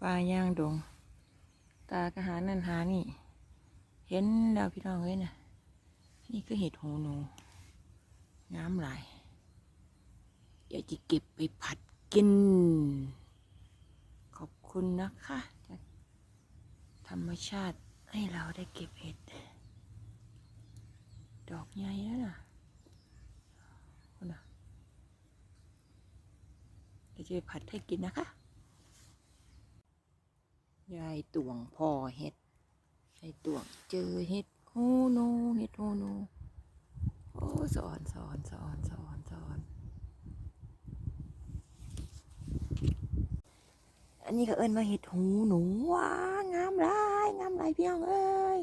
ป่าย่างดง ตากระหานั่นหานี่ เห็นแล้วพี่น้องเลยนะนี่ก็เห็ดหูหนูงามหลายอยากจะเก็บไปผัดกิน ขอบคุณนะคะ ธรรมชาติให้เราได้เก็บเห็ด ดอกใหญ่แล้วนะคุณนะเดี๋ยวจะไปผัดให้กินนะคะ ยายตวงพ่อเห็ดยายตวงเจอเห็ดฮูโนเห็ดฮูโนโอ้สอนสอนสอนสอนสอนอันนี้ก็เอิ้นมาเห็ดหูหนูว้างามหลายงามหลายพี่น้องเอ้ย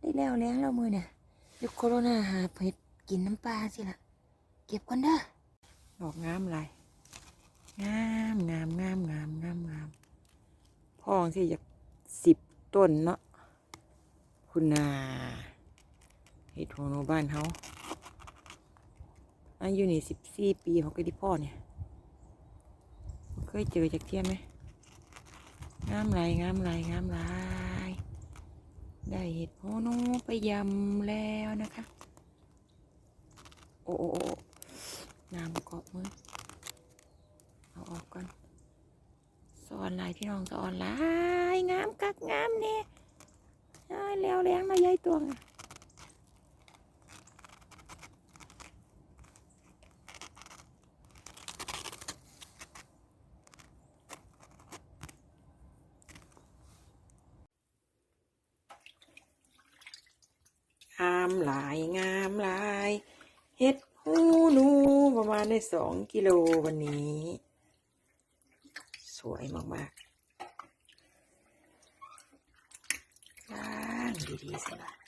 ได้แล้วแล้วแล้วมือเนี่ยยุคโคโรนาหาเห็ดกินน้ำปลาสิละเก็บก่อนเด้อดอกงามหลาย งามงามงามงามงามงามพองสิจากสิบต้นเนาะคุณนาเห็ดหูหนบ้านเขาอายุนี่สิบสี่ปีเขาก็ดีพ่อเนี่ยเคยเจอจากเทียมไหมงามหลายงามหลายงามหลายได้เห็ดโพโนไปยำแล้วนะคะ โอ้โอ้โอ้น้ำเกาะมือ เอาออกก่อนสอนลาย พี่น้องสอนลายงามกักงามเนี่ยอ้ายแล้วแรงมายายตัวงอะงามหลายงามหลายเห็ดหูหนูประมาณได้สองกิโลวันนี้ สวยมาก ๆ ย่างดีๆสิล่ะ